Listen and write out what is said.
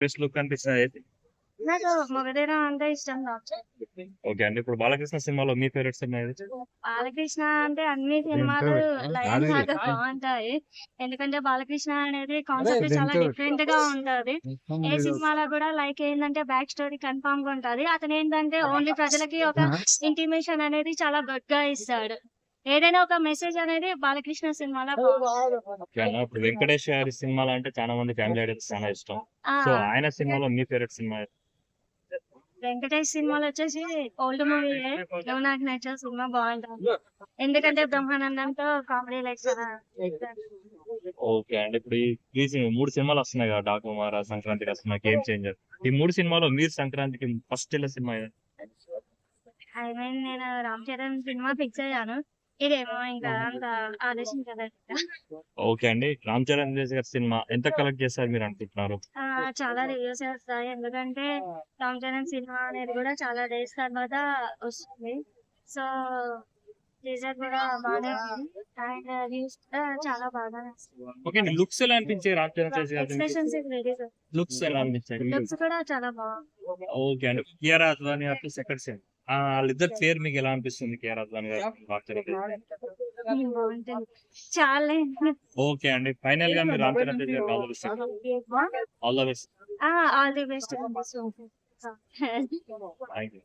Best look అనిపిస్తుంది నాకు మొగదేరా అంటే ఇష్టం నాకు ఓకే అండి ఇప్పుడు బాలకృష్ణ సినిమాలో మీ ఫేవరెట్ సినిమా ఏది? బాలకృష్ణ అంటే అన్ని సినిమాలు లైన్ లాగా బాగుంటాయి. ఎందుకంటే బాలకృష్ణ అనేది కాన్సెప్ట్ చాలా డిఫరెంట్గా ఉంటది. ఏ సినిమాలో కూడా లైక్ ఏంటంటే బ్యాక్ స్టోరీ కన్ఫామ్గా ఉంటది. అతను ఏంటంటే ఓన్లీ ప్రజలకి ఒక ఇంటిమేషన్ అనేది చాలా గుడ్గా ఇస్తాడు. ఏదైనా ఒక మెసేజ్ అనేది బాలకృష్ణ సినిమాలో ఇప్పుడు వెంకటేష్ గారి సినిమాలు అంటే చాలా మంది ఫ్యామిలీ ఆడియన్స్ చాలా ఇష్టం. సో ఆయన సినిమాలో మీ ఫేవరెట్ సినిమా? వెంకటేష్ సినిమాలో వచ్చేసి ఓల్డ్ మూవీ నువ్వు నాకు నచ్చే సినిమా బాగుంటుంది. ఎందుకంటే బ్రహ్మానందంతో కామెడీ లైక్ ఓకే అండి ఇప్పుడు ఈ మూడు సినిమాలు వస్తున్నాయి కదా డాకు కుమార సంక్రాంతికి వస్తున్నాయి గేమ్ చేంజర్. ఈ మూడు సినిమాలో మీరు సంక్రాంతికి ఫస్ట్ వెళ్ళే సినిమా? ఐ మీన్ నేను రామ్ చరణ్ సినిమా ఫిక్స్ అయ్యాను. ఇదేమో ఇంకా అంత ఆలోచించలేదు ఓకే అండి. రామ్ చరణ్ గారి సినిమా ఎంత కలెక్ట్ చేస్తారు మీరు అనుకుంటున్నారు? ఆ, చాలా రివ్యూస్ వస్తాయి. ఎందుకంటే రామ్ చరణ్ సినిమా అనేది కూడా చాలా డేస్ తర్వాత వస్తుంది. సో టీజర్ కూడా బాగానే ఉంది. అండ్ రివ్యూస్ చాలా బాగా ఓకే అండి. లుక్స్ ఎలా అనిపించాయి Ram Charan expressions ready looks ఎలా అనిపించాయి? లుక్స్ కూడా చాలా బాగుంది ఓకే అండి. కియారా అద్వానీ గారు సెకండ్ సేమ్ వాళ్ళిద్దరు పేరు మీకు ఎలా అనిపిస్తుంది కియారా అద్వానీ గారు? చాలా ఓకే అండి. ఫైనల్గా మీరు రామ్ చరణ్ తేజ్ గారికి all the best all the best all the best thank you